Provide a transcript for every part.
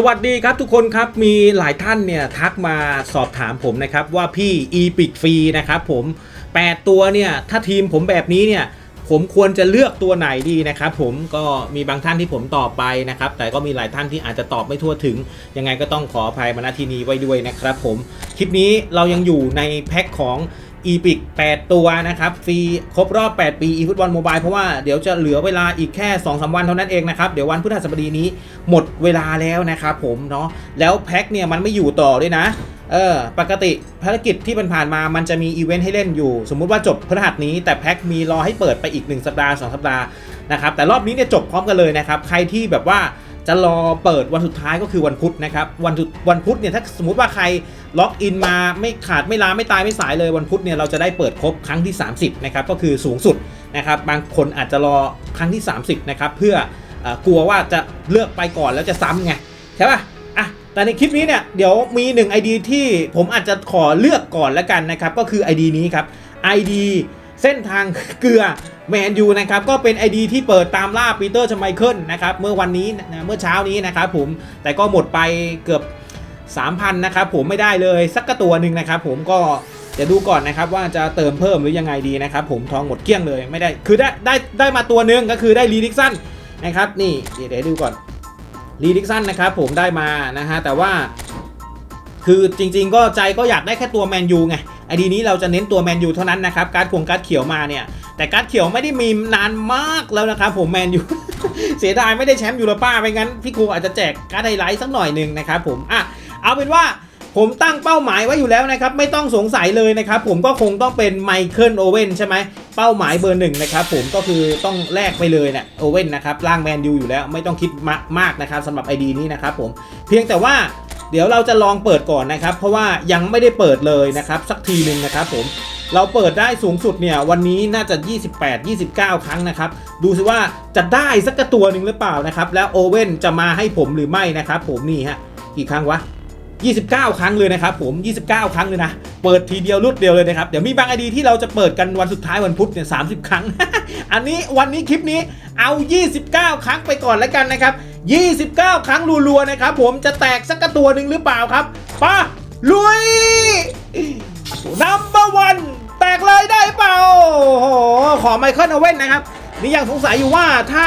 สวัสดีครับทุกคนครับมีหลายท่านเนี่ยทักมาสอบถามผมนะครับว่าพี่ e p i c ฟรีนะครับผม 8 ตัวเนี่ยถ้าทีมผมแบบนี้เนี่ยผมควรจะเลือกตัวไหนดีนะครับผมก็มีบางท่านที่ผมตอบไปนะครับ แต่ก็มีหลายท่านที่อาจจะตอบไม่ทั่วถึง ยังไงก็ต้องขออภัยมาณที่นี้ไว้ด้วยนะครับผม คลิปนี้เรายังอยู่ในแพ็คของ e p i c 8ตัวนะครับ ฟรีครบรอบ 8 ปี eFootball Mobile เพราะว่าเดี๋ยวจะเหลือเวลาอีกแค่ 2-3วันเท่านั้นเองนะครับ เดี๋ยววันพฤหัสบดีนี้หมดเวลาแล้วนะครับผมเนาะแล้วแพ็คเนี่ยมันไม่อยู่ต่อด้วยนะเออปกติภารกิจที่ผ่านมามันจะมีอีเวนต์ให้เล่นอยู่ สมมุติว่าจบพฤหัสนี้ แต่แพ็คมีรอให้เปิดไปอีก 1 สัปดาห์ 2 สัปดาห์นะครับแต่รอบนี้เนี่ยจบพร้อมกันเลยนะครับใครที่แบบว่า จะรอเปิดวันสุดท้ายก็คือวันพุธนะครับ วันวันพุธเนี่ยถ้าสมมติว่าใครล็อกอินมาไม่ขาดไม่ลาไม่ตายไม่สายเลยวันพุธเนี่ยเราจะได้เปิดครบครั้งที่ 30นะครับก็คือสูงสุดนะครับบางคนอาจจะรอครั้งที่ 30นะครับเพื่อเอ่อกลัวว่าจะเลือกไปก่อนแล้วจะซ้ำไงใช่ป่ะอะแต่ในคลิปนี้เนี่ยเดี๋ยวมี 1 ID ที่ผมอาจจะขอเลือกก่อนแล้วกันนะครับก็คือ ID นี้ครับ ID เส้นทางเกลือ แมนยูนะครับก็เป็น ID ที่เปิดตามล่าปีเตอร์ชไมเคิลนะครับเมื่อวันนี้เมื่อเช้านี้นะครับผมแต่ก็หมดไปเกือบ 3,000นะครับผมไม่ได้เลยสักตัวหนึ่งนะครับผมก็เดี๋ยวดูก่อนนะครับว่าจะเติมเพิ่มหรือยังไงดีนะครับผมทองหมดเกลี้ยงเลยไม่ได้คือได้ได้ได้มาตัวหนึ่งก็คือได้ลีดิกสันนะครับนี่เดี๋ยวเดี๋ยวดูก่อนลีดิกสันนะครับผมได้มานะฮะแต่ว่า คือจริง ๆ ก็ใจก็อยากได้แค่ตัวแมนยูไงไอดีนี้เราจะเน้นตัวแมนยูเท่านั้นนะครับการ์ดขวงการ์ดเขียวมาเนี่ย แต่การ์ดเขียวไม่ได้มีนานมากแล้วนะครับผมแมนยูเสียดายไม่ได้แชมป์ยูโรป้าไปงั้นพี่ครูอาจจะแจกการ์ดไฮไลท์สักหน่อยหนึ่งนะครับผมอะเอาเป็นว่าผมตั้งเป้าหมายไว้อยู่แล้วนะครับ ไม่ต้องสงสัยเลยนะครับ ผมก็คงต้องเป็นไมเคิลโอเว่นใช่ไหมเป้าหมายเบอร์หนึ่งนะครับผมก็คือต้องแลกไปเลยเนี่ยโอเว่นนะครับร่างแมนยูอยู่แล้วไม่ต้องคิดมามากนะครับสำหรับไอดีนี้นะครับผมเพียงแต่ว่าเดี๋ยวเราจะลองเปิดก่อนนะครับ เพราะว่ายังไม่ได้เปิดเลยนะครับ สักทีหนึ่งนะครับผม เราเปิดได้สูงสุดเนี่ยวันนี้น่าจะ 28 29 ครั้งนะครับ ดูสิว่าจะได้สักตัวหนึ่งหรือเปล่านะครับ แล้วโอเว่นจะมาให้ผมหรือไม่นะครับผมนี่ฮะกี่ครั้งวะ 29 ครั้งเลยนะครับผม 29 ครั้งเลยนะ เปิดทีเดียวรุดเดียวเลยนะครับ เดี๋ยวมีบางไอดีที่เราจะเปิดกันวันสุดท้ายวันพุธเนี่ย30ครั้ง อันนี้วันนี้คลิปนี้เอา 29 ครั้งไปก่อนแล้วกันนะครับ 29 ครั้งรัวๆนะครับผมจะแตกสักตัวหนึ่งหรือเปล่าครับป้าลุยนัมเบอร์วัน แตกเลยได้เปล่าโอ้โหขอไมเคิลโอเว่นนะครับ นี่ยังสงสัยอยู่ว่าถ้า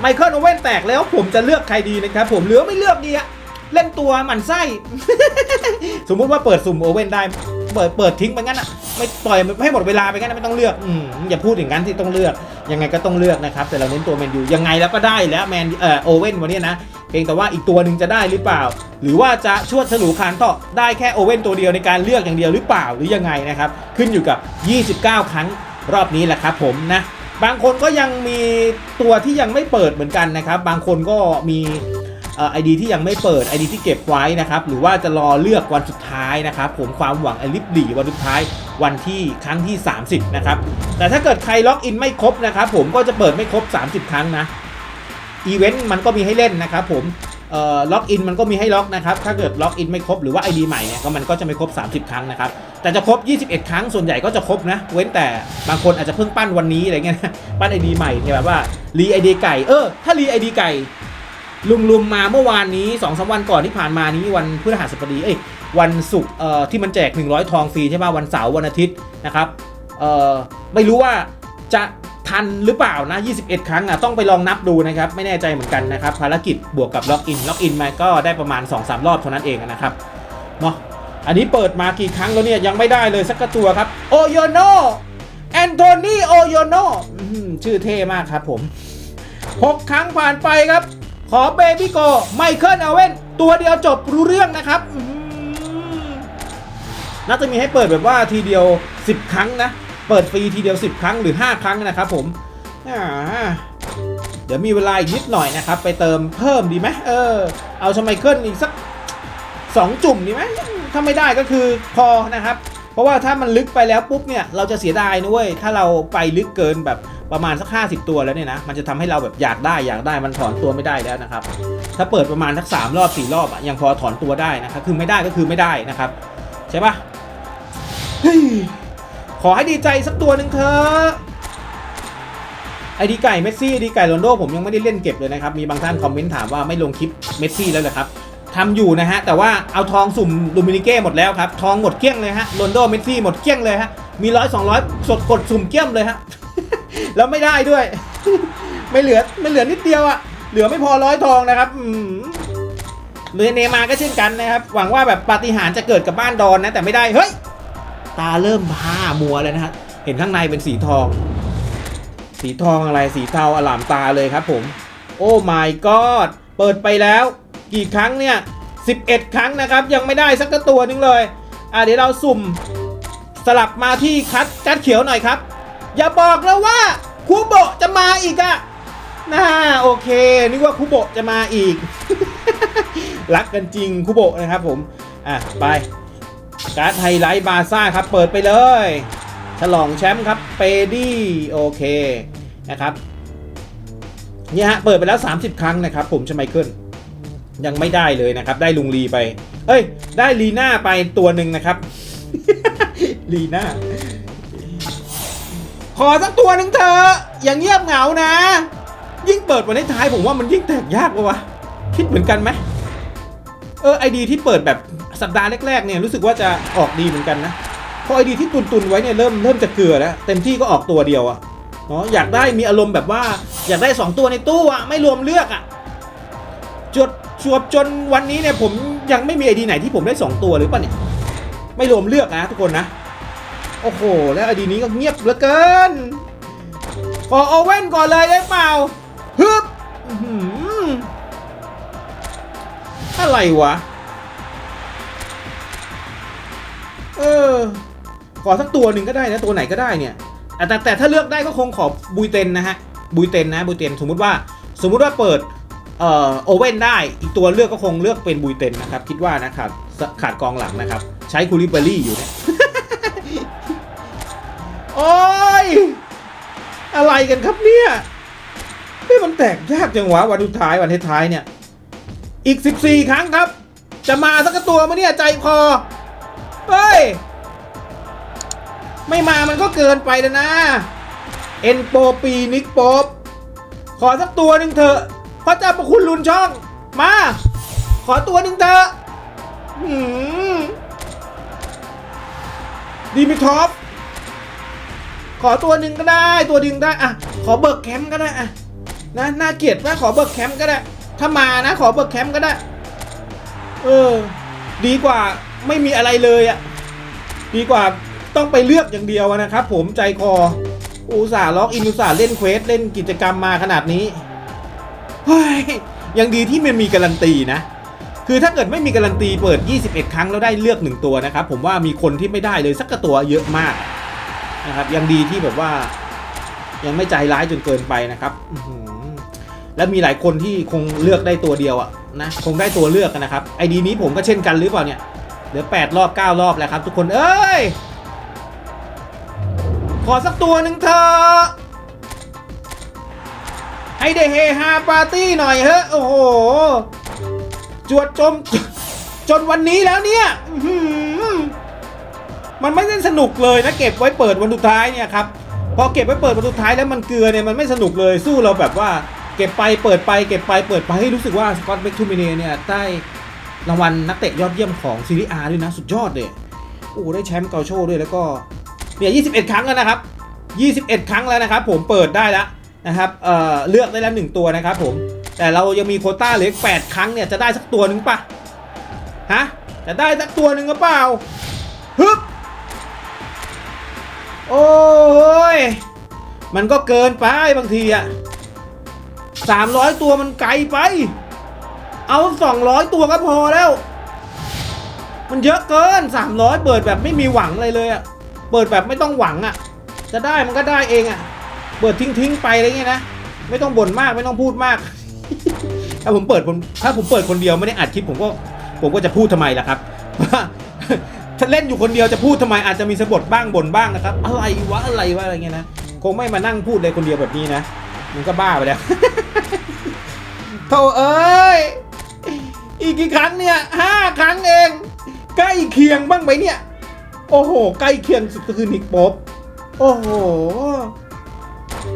ไมเคิลโอเว่นแตกแล้วผมจะเลือกใครดีนะครับ ผมเหลือไม่เลือกดีอะเล่นตัวหมันไส้ สมมุติว่าเปิดสุ่มโอเว่นได้ เปิดเปิดทิ้งไปงั้นอะไม่ปล่อยให้หมดเวลาไปงั้นไม่ต้องเลือกอืมอย่าพูดอย่างนั้นที่ต้องเลือกยังไงก็ต้องเลือกนะครับแต่เราเน้นตัวแมนยูยังไงแล้วก็ได้แล้วแมนเอ่อโอเว่นวันนี้นะเพียงแต่ว่าอีกตัวหนึ่งจะได้หรือเปล่า หรือว่าจะชวดฉลูคานต่อได้แค่โอเว่นตัวเดียวในการเลือกอย่างเดียวหรือเปล่าหรือยังไงนะครับขึ้นอยู่กับ 29 ครั้งรอบนี้แหละครับผมนะบางคนก็ยังมีตัวที่ยังไม่เปิดเหมือนกันนะครับ บางคนก็มี ไอดีที่ยังไม่เปิด ID ที่เก็บไว้นะครับหรือว่าจะรอเลือกวันสุดท้ายนะครับผมความหวังไอลิฟหลีวันสุดท้ายวันที่ครั้งที่ 30 นะครับ แต่ถ้าเกิดใครล็อกอินไม่ครบนะครับผมก็จะเปิดไม่ครบ 30 ครั้งนะอีเวนต์มันก็มีให้เล่นนะครับผมเออล็อกอินมันก็มีให้ล็อกนะครับ ถ้าเกิดล็อกอินไม่ครบหรือว่า ID ใหม่เนี่ยก็มันก็จะไม่ครบ 30 ครั้งนะครับ แต่จะครบ 21 ครั้งส่วนใหญ่ก็จะครบนะ เว้นแต่บางคนอาจจะเพิ่งปั้นวันนี้อะไรเงี้ยปั้น ID ใหม่เนี่ยแบบว่ารีไอดีไก่ เออ ถ้ารีไอดีไก่ ลุมลุมมาเมื่อวานนี้2อสวันก่อนที่ผ่านมานี้วันพฤหัสบดีเอ้ยวันศุกร์เอ่อที่มันแจก 100 ทองฟรีใช่ป่ะวันเสาร์วันอาทิตย์นะครับเอ่อไม่รู้ว่าจะทันหรือเปล่านะ 21 ครั้งอะต้องไปลองนับดูนะครับ ไม่แน่ใจเหมือนกันนะครับ ภารกิจบวกกับล็อกอินล็อกอินมาก็ได้ประมาณ 2-3 รอบเท่านั้นเองนะครับเนาะอันนี้เปิดมากี่ครั้งแล้วเนี่ยยังไม่ได้เลยสักตัวครับโอโยโนแอนโทนีโอโยโนชื่อเท่มากครับผม 6 ครั้งผ่านไปครับ ขอเบบี้โกไมเคิลเอาเว่นตัวเดียวจบรู้เรื่องนะครับน่าจะมีให้เปิดแบบว่าทีเดียว 10 ครั้งนะ เปิดฟรีทีเดียว 10 ครั้งหรือ 5 ครั้งนะครับผมเดี๋ยวมีเวลาอีกนิดหน่อยนะครับ ไปเติมเพิ่มดีไหมเออ เอาชไมเคิลอีกสัก 2 จุ่มดีไหมถ้าไม่ได้ก็คือพอนะครับ ราะว่าถ้ามันลึกไปแล้วปุ๊บเนี่ยเราจะเสียดายนะเว้ยถ้าเราไปลึกเกินแบบประมาณสัก 50 ตัวแล้วเนี่ยนะมันจะทำให้เราแบบอยากได้อยากได้มันถอนตัวไม่ได้แล้วนะครับถ้าเปิดประมาณสักสามรอบสี่รอบอะยังพอถอนตัวได้นะครับคือไม่ได้ก็คือไม่ได้นะครับใช่ปะขอให้ดีใจสักตัวหนึ่งเถอะไอดีไก่เมสซี่ไอดีไก่โรนโดผมยังไม่ได้เล่นเก็บเลยนะครับ มีบางท่านคอมเมนต์ถามว่าไม่ลงคลิปเมสซี่แล้วเหรอครับ ทำอยู่นะฮะ แต่ว่าเอาทองสุ่มดูมินิเก้หมดแล้วครับ ทองหมดเกลี้ยงเลยฮะโรนโดเมสซี่หมดเกลี้ยงเลยฮะ มีร้อยสองร้อยสดกดสุ่มเกลี้ยมเลยฮะ แล้วไม่ได้ด้วย ไม่เหลือไม่เหลือนิดเดียวอะเหลือไม่พอร้อยทองนะครับเหลือเนมาก็เช่นกันนะครับ หวังว่าแบบปาฏิหาริย์จะเกิดกับบ้านดอนนะ แต่ไม่ได้ เฮ้ย ตาเริ่มผ้ามัวเลยนะฮะ เห็นข้างในเป็นสีทอง สีทองอะไร สีเทาอลามตาเลยครับผม โอ้ my god เปิดไปแล้ว กี่ครั้งเนี่ย 11 ครั้งนะครับ ยังไม่ได้สักตัวหนึงเลย อะเดี๋ยวเราสุ่มสลับมาที่คัดกัดเขียวหน่อยครับ อย่าบอกนะว่าคูโบะจะมาอีกอะน่าโอเคนึกว่าคูโบะจะมาอีก รักกันจริงคูโบะนะครับผม อะไปการ์ดไฮไลท์บาซ่าครับ เปิดไปเลย ฉลองแชมป์ครับเปดี้โอเคนะครับเนี่ยฮะเปิดไปแล้ว 30 ครั้งนะครับผมชไมเคิล ยังไม่ได้เลยนะครับ ได้ลุงลีไปเอ้ย ได้ลีน่าไปตัวหนึ่งนะครับ ลีน่า ขอสักตัวหนึ่งเถออย่างเงียบเหงานะ ยิ่งเปิดวันท้ายผมว่ามันยิ่งแตกยากกว่าวะคิดเหมือนกันไหมเออไอดีที่เปิดแบบสัปดาห์แรกๆเนี่ยรู้สึกว่าจะออกดีเหมือนกันนะพราะไอดีที่ตุนๆไว้เนี่ยเริ่มเริ่มจะเกลือแล้วเต็มที่ก็ออกตัวเดียวอะเนาะอยากได้มีอารมณ์แบบว่า อยากได้ 2 ตัวในตู้อะไม่รวมเลือกอะจุด จวบจนวันนี้เนี่ยผมยังไม่มีไอดีไหนที่ผมได้ 2 ตัวหรือเปล่าเนี่ย ไม่รวมเลือกนะทุกคนนะ โอ้โห แล้วไอดีนี้ก็เงียบเหลือเกิน ขอโอเว่นก่อนเลยได้เปล่าฮึบอื้อหืออะไรวะ เออ ขอสักตัวหนึ่งก็ได้นะ ตัวไหนก็ได้เนี่ย แต่แต่ถ้าเลือกได้ก็คงขอบุยเต็นนะฮะ บุยเต็นนะ บุยเต็นสมมติว่า สมมติว่าเปิด เอ่อโอเว่นได้อีกตัวเลือกก็คงเลือกเป็นบุยเต็นนะครับ คิดว่านะขาดขาดกองหลังนะครับ ใช้คูลิเบอรี่อยู่เนี่ยโอ้ย อะไรกันครับเนี่ยเฮ้มันแตกยากจังหวะวันสุดท้ายวันท้ายเนี่ย อีก 14 ครั้งครับ จะมาสักตัวมาเนี่ยใจคอเฮ้ย ไม่มามันก็เกินไปแล้วนะ เอ็นโปปีนิกโปบขอสักตัวหนึ่งเถอะ พระเจ้าประคุณลุนช่อง มา ขอตัวหนึ่งเถอะดีมิทอฟขอตัวหนึ่งก็ได้ ตัวหนึ่งได้อะขอเบิกแคมป์ก็ได้อะนะน่าเกลียดว่าขอเบิกแคมป์ก็ได้ ถ้ามานะ ขอเบิกแคมป์ก็ได้ เออ ดีกว่าไม่มีอะไรเลยอะดีกว่าต้องไปเลือกอย่างเดียวนะครับ ผมใจคออุตส่าห์ล็อกอินอุตส่าห์เล่นเควสเล่นกิจกรรมมาขนาดนี้ เฮ้ยยังดีที่มันมีการันตีนะ คือถ้าเกิดไม่มีการันตีเปิด 21 ครั้งแล้วได้เลือกหนึ่งตัวนะครับ ผมว่ามีคนที่ไม่ได้เลยสักตัวเยอะมากนะครับ ยังดีที่แบบว่า ยังไม่ใจร้ายจนเกินไปนะครับแล้วมีหลายคนที่คงเลือกได้ตัวเดียวอะนะคงได้ตัวเลือกกันนะครับไอดีนี้ผมก็เช่นกันหรือเปล่าเนี่ยเหลือ8รอบ 9 รอบแล้วครับ ทุกคนเอ้ยขอสักตัวหนึ่งเถอะ ให้ได้เฮฮาปาร์ตี้หน่อยเฮ้โอ้โห จวดจม จนวันนี้แล้วเนี่ยมันไม่ได้สนุกเลยนะเก็บไว้เปิดวันสุดท้ายเนี่ยครับพอเก็บไว้เปิดวันสุดท้ายแล้วมันเกลือเนี่ยมันไม่สนุกเลยสู้เราแบบว่าเก็บไปเปิดไปเก็บไปเปิดไปให้รู้สึกว่าสกอตเบคทูมิเนเนี่ยได้รางวัลนักเตะยอดเยี่ยมของซีรีส์อาด้วยนะ สุดยอดเลยโอ้ได้แชมป์เกาโชด้วยแล้วก็เนี่ย 21 ครั้งแล้วนะครับ 21 ครั้งแล้วนะครับ ผมเปิดได้แล้ว นะครับเอ่อเลือกได้แล้วหนึ่งตัวนะครับผมแต่เรายังมีโคต้าเหลืออีก8ครั้งเนี่ยจะได้สักตัวหนึ่งปะฮะจะได้สักตัวหนึ่งหรือเปล่าฮึบโอ้ยมันก็เกินไปบางทีอะสามร้อยตัวมันไกลไป เอาสองร้อยตัวก็พอแล้ว มันเยอะเกินสามร้อยเปิดแบบไม่มีหวังอะไรเลยอะเปิดแบบไม่ต้องหวังอะจะได้มันก็ได้เองอะ เปิดทิ้งทิ้งๆไปอะไรเงี้ยนะ ไม่ต้องบ่นมากไม่ต้องพูดมาก ถ้าผมเปิดผมถ้าผมเปิดคนเดียวไม่ได้อัดคลิปผมก็ผมก็จะพูดทำไมล่ะครับถ้าเล่นอยู่คนเดียวจะพูดทำไมอาจจะมีสะบดบ้างบ่นบ้างนะครับ อะไรวะอะไรวะอะไรเงี้ยนะคงไม่มานั่งพูดเลยคนเดียวแบบนี้นะมันก็บ้าไปแล้วโธ่เอ้ยอีกกี่ครั้งเนี่ยห้าครั้งเองใกล้เคียงบ้างไหมเนี่ย โอ้โห ใกล้เคียงสุดก็คือนิกป๊อบโอ้โห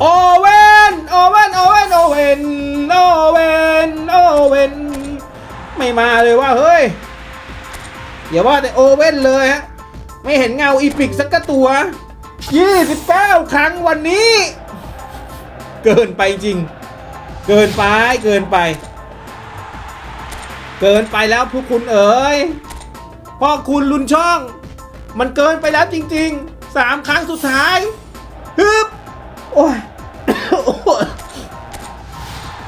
โอเว่นโอเว่นโอเว่นโอเว่นโอเว่นโอเว่นไม่มาเลยว่าเฮ้ยอย่าว่าแต่โอเว่นเลยฮะไม่เห็นเงาอีพิกสักตัว 29 ครั้งวันนี้ เกินไปจริง เกินไปเกินไป เกินไปแล้วพวกคุณเอ๋ยพ่อคุณลุนช่อง มันเกินไปแล้วจริงๆสามครั้งสุดท้ายฮึบ โอ้ย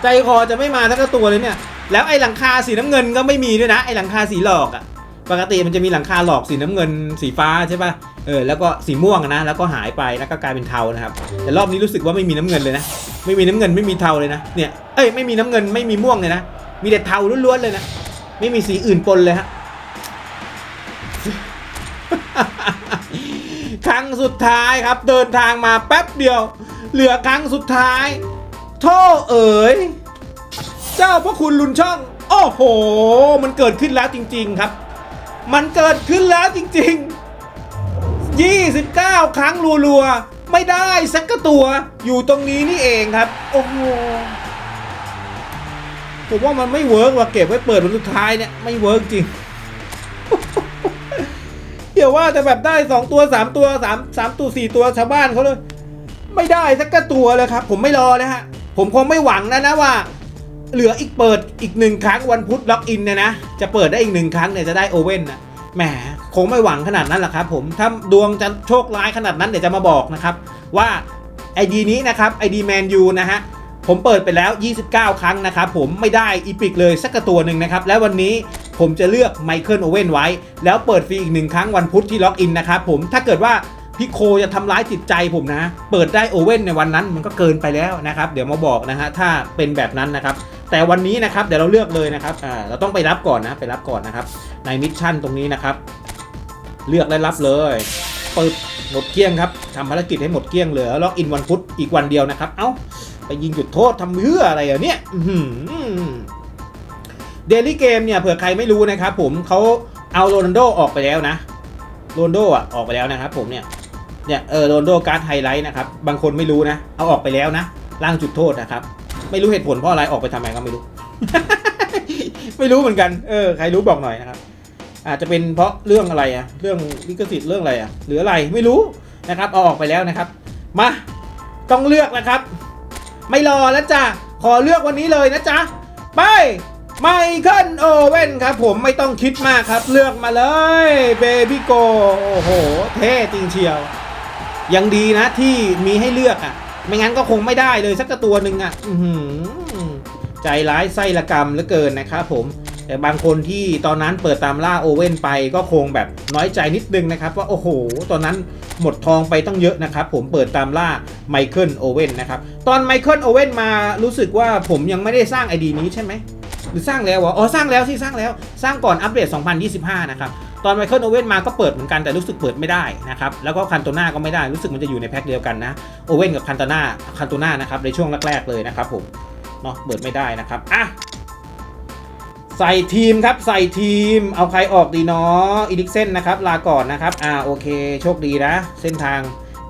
ใจคอจะไม่มาทั้งตัวเลยเนี่ย แล้วไอ้หลังคาสีน้ำเงินก็ไม่มีด้วยนะ ไอ้หลังคาสีหลอกอะปกติมันจะมีหลังคาหลอกสีน้ำเงินสีฟ้าใช่ป่ะ เออ แล้วก็สีม่วงนะ แล้วก็หายไป แล้วก็กลายเป็นเทานะครับ แต่รอบนี้รู้สึกว่าไม่มีน้ำเงินเลยนะ ไม่มีน้ำเงินไม่มีเทาเลยนะ เนี่ย เอ้ย ไม่มีน้ำเงินไม่มีม่วงเลยนะ มีแต่เทาล้วนๆเลยนะ ไม่มีสีอื่นปนเลยฮะ ครั้งสุดท้ายครับ เดินทางมาแป๊บเดียว เหลือครั้งสุดท้าย โทษเอ๋ย เจ้าพระคุณลุนช่อง โอ้โห มันเกิดขึ้นแล้วจริง ๆครับ มันเกิดขึ้นแล้วจริง ๆ 29 ครั้งรัวๆ ไม่ได้สักกระตัวอยู่ตรงนี้นี่เองครับ โอ้โหผมว่ามันไม่เวิร์กว่ะเก็บไว้เปิดวันสุดท้ายเนี่ยไม่เวิร์กจริงเดี๋ยวว่าแต่แบบได้ 2 ตัว 3 ตัว3 3ตัว 4 ตัวชาวบ้านเขาเลย ไม่ได้สักกตัวเลยครับ ผมไม่รอเลยฮะ ผมคงไม่หวังนะนะว่า เหลืออีกเปิดอีกหนึ่งครั้งวันพุธล็อกอินเนี่ยนะ จะเปิดได้อีกหนึ่งครั้งเนี่ยจะได้โอเว่นนะแหมคงไม่หวังขนาดนั้นหรอกครับผมถ้าดวงจะโชคร้ายขนาดนั้นเดี๋ยวจะมาบอกนะครับ ว่าไอดีนี้นะครับไอดีแมนยูนะฮะผมเปิดไปแล้ว 29 ครั้งนะครับผมไม่ได้อีพิกเลยสักตัวหนึ่งนะครับ แล้ววันนี้ผมจะเลือกไมเคิลโอเว่นไว้ แล้วเปิดฟรีอีกหนึ่งครั้งวันพุธที่ล็อกอินนะครับผมถ้าเกิดว่า พี่โคจะทำร้ายจิตใจผมนะ เปิดได้โอเว่นในวันนั้นมันก็เกินไปแล้วนะครับ เดี๋ยวมาบอกนะฮะถ้าเป็นแบบนั้นนะครับ แต่วันนี้นะครับเดี๋ยวเราเลือกเลยนะครับอ่าเราต้องไปรับก่อนนะไปรับก่อนนะครับ ในมิชชั่นตรงนี้นะครับ เลือกและรับเลยเปิดหมดเกลี้ยงครับทำภารกิจให้หมดเกลี้ยงเหลือล็อกอินวันพุธอีกวันเดียวนะครับ เอ้าไปยิงจุดโทษทำเพื่ออะไรอะเนี่ยเดลี่เกมเนี่ยเผื่อใครไม่รู้นะครับผมเขาเอาโรนัลโดออกไปแล้วนะโรนัลโดอะออกไปแล้วนะครับผมเนี่ย เนี่ยเออโรนโดการ์ดไฮไลท์นะครับบางคนไม่รู้นะ เอาออกไปแล้วนะล่างจุดโทษนะครับ ไม่รู้เหตุผลเพราะอะไรออกไปทำไมก็ไม่รู้ ไม่รู้เหมือนกันเออใครรู้บอกหน่อยนะครับ อาจจะเป็นเพราะเรื่องอะไรอะเรื่องลิขสิทธิ์เรื่องอะไรอะหรืออะไรไม่รู้นะครับเอาออกไปแล้วนะครับ มาต้องเลือกนะครับ ไม่รอแล้วจ้ะขอเลือกวันนี้เลยนะจ๊ะไปไมเคิลโอเว่นครับผมไม่ต้องคิดมากครับเลือกมาเลยเบบี้โกโอ้โห เท่จริงเชียว ยังดีนะที่มีให้เลือกอะ ไม่งั้นก็คงไม่ได้เลยสักตัวหนึ่งอะใจร้ายไส้ละกรรมเหลือเกินนะครับผม แต่บางคนที่ตอนนั้นเปิดตามล่าโอเว่นไปก็คงแบบน้อยใจนิดนึงนะครับ ว่าโอ้โห ตอนนั้นหมดทองไปตั้งเยอะนะครับ ผมเปิดตามล่าไมเคิลโอเว่นนะครับ ตอนไมเคิลโอเว่นมารู้สึกว่าผมยังไม่ได้สร้างไอดีนี้ใช่ไหมหรือสร้างแล้ววะอ๋อสร้างแล้วสิสร้างแล้วสร้างก่อนอัปเดต 2025 นะครับ ตอนไมเคิลโอเว่นมาก็เปิดเหมือนกันแต่รู้สึกเปิดไม่ได้นะครับแล้วก็คันโตนาก็ไม่ได้รู้สึกมันจะอยู่ในแพ็คเดียวกันนะโอเว่นกับคันโตนาคันโตนานะครับในช่วงแรกๆเลยนะครับผมเนาะเปิดไม่ได้นะครับอะใส่ทีมครับใส่ทีมเอาใครออกดีเนาะอีดิกเซนนะครับลาก่อนนะครับอ่าโอเค โชคดีนะ เส้นทาง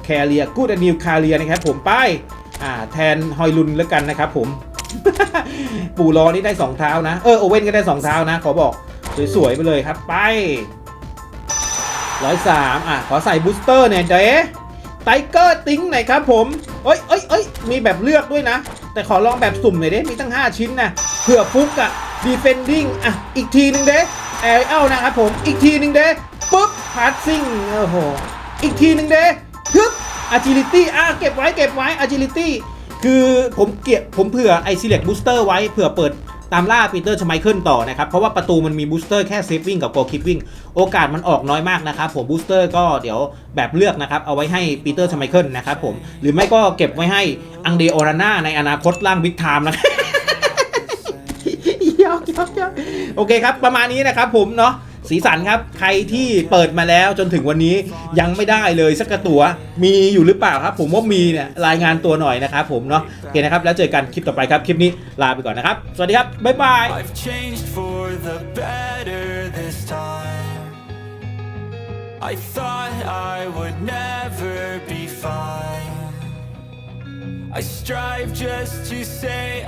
แคเรียกูดนิวคาเรียนะครับผมไปอ่าแทนฮอยลุนแล้วกันนะครับผม ปู่รอนี่ได้สองเท้านะ เออโอเว่นก็ได้สองเท้านะ ขอบอก สวย ๆ ไปเลยครับ ไป ร้อยสามอะ ขอใส่บูสเตอร์เนี่ยเจ๊ไทเกอร์ติ้งหน่อยครับผมเอ้ยเอ้ยเอ้ยมีแบบเลือกด้วยนะ แต่ขอลองแบบสุ่มหน่อยเด้มีตั้ง 5 ชิ้นนะเผื่อฟุกอะ defending อะ อีกทีหนึ่งเด้แอร์เอลนะครับผม อีกทีหนึ่งเด้ปุ๊บ passing โอ้โห อีกทีหนึ่งเด้ฮึบ agility อะ เก็บไว้เก็บไว้ agility คือผมเก็บผมเผื่อไอ select booster ไว้เผื่อเปิด ตามล่าปีเตอร์ชไมเคิลต่อนะครับ เพราะว่าประตูมันมีบูสเตอร์แค่เซฟวิ่งกับโกคิปวิ่งโอกาสมันออกน้อยมากนะครับผมบูสเตอร์ก็เดี๋ยวแบบเลือกนะครับ เอาไว้ให้ปีเตอร์ชไมเคิลนะครับผมหรือไม่ก็เก็บไว้ให้อังเดโอราน่าในอนาคตล่างบิ๊กไทม์นะครับโอเคครับ ประมาณนี้นะครับผมเนาะ สีสันครับ ใครที่เปิดมาแล้วจนถึงวันนี้ยังไม่ได้เลยสักตัว มีอยู่หรือเปล่าครับ ผมว่ามีเนี่ยรายงานตัวหน่อยนะครับผมเนาะโอเคนะครับ แล้วเจอกันคลิปต่อไปครับ คลิปนี้ลาไปก่อนนะครับ สวัสดีครับ บ๊ายบาย I've changed for the better this time. I thought I would never be fine. I strive just to say